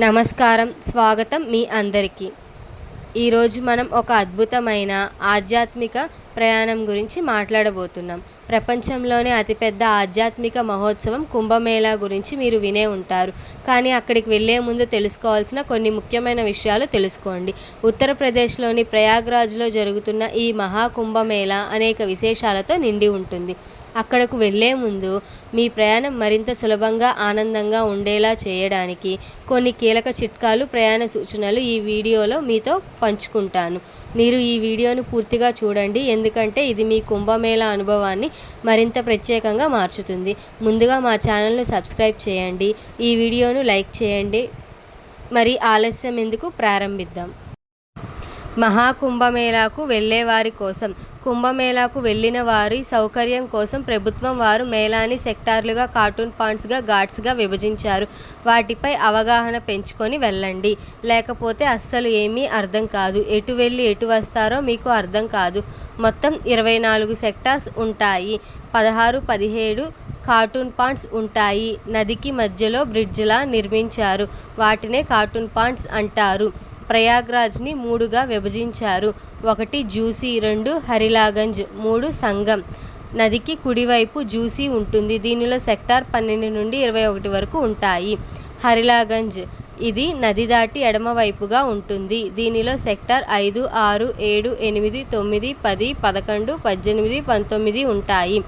నమస్కారం స్వాగతం మీ అందరికీ. ఈరోజు మనం ఒక అద్భుతమైన ఆధ్యాత్మిక ప్రయాణం గురించి మాట్లాడబోతున్నాం. ప్రపంచంలోనే అతిపెద్ద ఆధ్యాత్మిక మహోత్సవం కుంభమేళా గురించి మీరు వినే ఉంటారు. కానీ అక్కడికి వెళ్ళే ముందు తెలుసుకోవాల్సిన కొన్ని ముఖ్యమైన విషయాలు తెలుసుకోండి. ఉత్తరప్రదేశ్లోని ప్రయాగ్రాజ్లో జరుగుతున్న ఈ మహాకుంభమేళా అనేక విశేషాలతో నిండి ఉంటుంది. అక్కడకు వెళ్ళే ముందు మీ ప్రయాణం మరింత సులభంగా ఆనందంగా ఉండేలా చేయడానికి కొన్ని కీలక చిట్కాలు ప్రయాణ సూచనలు ఈ వీడియోలో మీతో పంచుకుంటాను. మీరు ఈ వీడియోను పూర్తిగా చూడండి. ఎందుకంటే ఇది మీ కుంభమేళ అనుభవాన్ని మరింత ప్రత్యేకంగా మార్చుతుంది. ముందుగా మా ఛానల్ను సబ్స్క్రైబ్ చేయండి. ఈ వీడియోను లైక్ చేయండి. మరి ఆలస్యం ఎందుకు? ప్రారంభిద్దాం. మహాకుంభమేళాకు వెళ్ళేవారి కోసం. కుంభమేళాకు వెళ్ళిన వారి సౌకర్యం కోసం ప్రభుత్వం వారు మేళాని సెక్టార్లుగా కార్టూన్ పాయింట్స్గా ఘాట్స్గా విభజించారు. వాటిపై అవగాహన పెంచుకొని వెళ్ళండి. లేకపోతే అస్సలు ఏమీ అర్థం కాదు. ఎటు వెళ్ళి ఎటు వస్తారో మీకు అర్థం కాదు. మొత్తం ఇరవై నాలుగు సెక్టార్స్ ఉంటాయి. పదహారు పదిహేడు కార్టూన్ పాండ్స్ ఉంటాయి. నదికి మధ్యలో బ్రిడ్జ్లా నిర్మించారు. వాటినే కార్టూన్ పాండ్స్ అంటారు. ప్రయాగ్రాజ్ని మూడుగా విభజించారు. ఒకటి జూసీ రెండు హరిలాగంజ్ మూడు సంగం. నదికి కుడివైపు జూసీ ఉంటుంది. దీనిలో సెక్టార్ పన్నెండు నుండి ఇరవై ఒకటి వరకు ఉంటాయి. హరిలాగంజ్ ఇది నది దాటి ఎడమవైపుగా ఉంటుంది. దీనిలో సెక్టార్ ఐదు ఆరు ఏడు ఎనిమిది తొమ్మిది పది పదకొండు పద్దెనిమిది పంతొమ్మిది ఉంటాయి.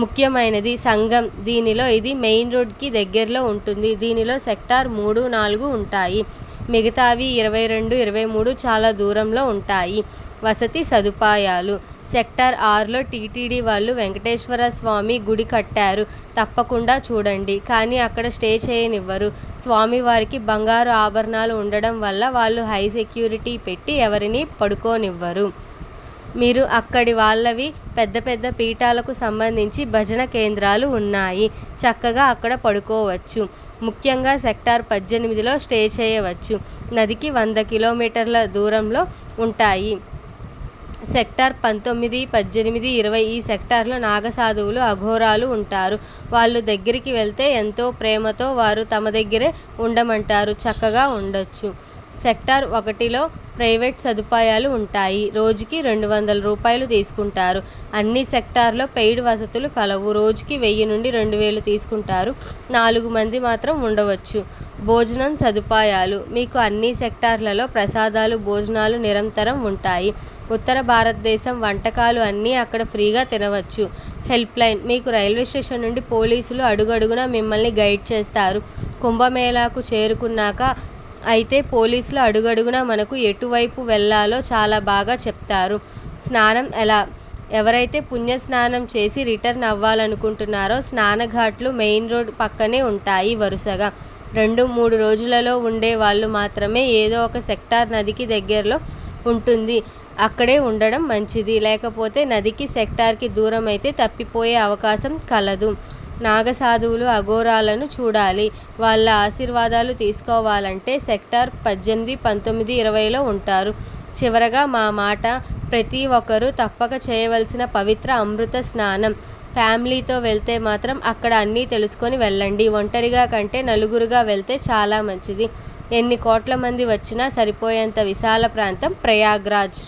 ముఖ్యమైనది సంగం. దీనిలో ఇది మెయిన్ రోడ్కి దగ్గరలో ఉంటుంది. దీనిలో సెక్టార్ మూడు నాలుగు ఉంటాయి. మిగతావి ఇరవై రెండు ఇరవై మూడు చాలా దూరంలో ఉంటాయి. వసతి సదుపాయాలు. సెక్టార్ ఆరులో టీటీడీ వాళ్ళు వెంకటేశ్వర స్వామి గుడి కట్టారు. తప్పకుండా చూడండి. కానీ అక్కడ స్టే చేయనివ్వరు. స్వామివారికి బంగారు ఆభరణాలు ఉండడం వల్ల వాళ్ళు హై సెక్యూరిటీ పెట్టి ఎవరిని పడుకోనివ్వరు. మీరు అక్కడి వాళ్ళవి పెద్ద పెద్ద పీఠాలకు సంబంధించి భజన కేంద్రాలు ఉన్నాయి. చక్కగా అక్కడ పడుకోవచ్చు. ముఖ్యంగా సెక్టార్ పద్దెనిమిదిలో స్టే చేయవచ్చు. నదికి వంద కిలోమీటర్ల దూరంలో ఉంటాయి. సెక్టార్ పంతొమ్మిది పద్దెనిమిది ఇరవై ఈ సెక్టార్లో నాగసాధువులు అఘోరాలు ఉంటారు. వాళ్ళు దగ్గరికి వెళ్తే ఎంతో ప్రేమతో వారు తమ దగ్గరే ఉండమంటారు. చక్కగా ఉండొచ్చు. సెక్టార్ ఒకటిలో ప్రైవేట్ సదుపాయాలు ఉంటాయి. రోజుకి రెండు వందల రూపాయలు తీసుకుంటారు. అన్ని సెక్టార్లో పెయిడ్ వసతులు కలవు. రోజుకి వెయ్యి నుండి రెండు వేలు తీసుకుంటారు. నాలుగు మంది మాత్రం ఉండవచ్చు. భోజనం సదుపాయాలు. మీకు అన్ని సెక్టార్లలో ప్రసాదాలు భోజనాలు నిరంతరం ఉంటాయి. ఉత్తర భారతదేశం వంటకాలు అన్నీ అక్కడ ఫ్రీగా తినవచ్చు. Help line. మీకు రైల్వే స్టేషన్ నుండి పోలీసులు అడుగడుగునా మిమ్మల్ని గైడ్ చేస్తారు. కుంభమేళాకు చేరుకున్నాక అయితే పోలీసులు అడుగడుగునా మనకు ఎటువైపు వెళ్ళాలో చాలా బాగా చెప్తారు. స్నానం ఎలా? ఎవరైతే పుణ్య స్నానం చేసి రిటర్న్ అవ్వాలనుకుంటున్నారో స్నానఘాట్లు మెయిన్ రోడ్ పక్కనే ఉంటాయి వరుసగా. రెండు మూడు రోజులలో ఉండే వాళ్ళు మాత్రమే ఏదో ఒక సెక్టార్ నదికి దగ్గరలో ఉంటుంది. అక్కడే ఉండడం మంచిది. లేకపోతే నదికి సెక్టార్కి దూరం అయితే తప్పిపోయే అవకాశం కలదు. నాగసాధువులు అఘోరాలను చూడాలి. వాళ్ళ ఆశీర్వాదాలు తీసుకోవాలంటే సెక్టార్ పద్దెనిమిది పంతొమ్మిది ఇరవైలో ఉంటారు. చివరగా మా మాట ప్రతి ఒక్కరూ తప్పక చేయవలసిన పవిత్ర అమృత స్నానం. ఫ్యామిలీతో వెళ్తే మాత్రం అక్కడ అన్నీ తెలుసుకొని వెళ్ళండి. ఒంటరిగా కంటే నలుగురుగా వెళ్తే చాలా మంచిది. ఎన్ని కోట్ల మంది వచ్చినా సరిపోయేంత విశాల ప్రాంతం ప్రయాగ్రాజ్.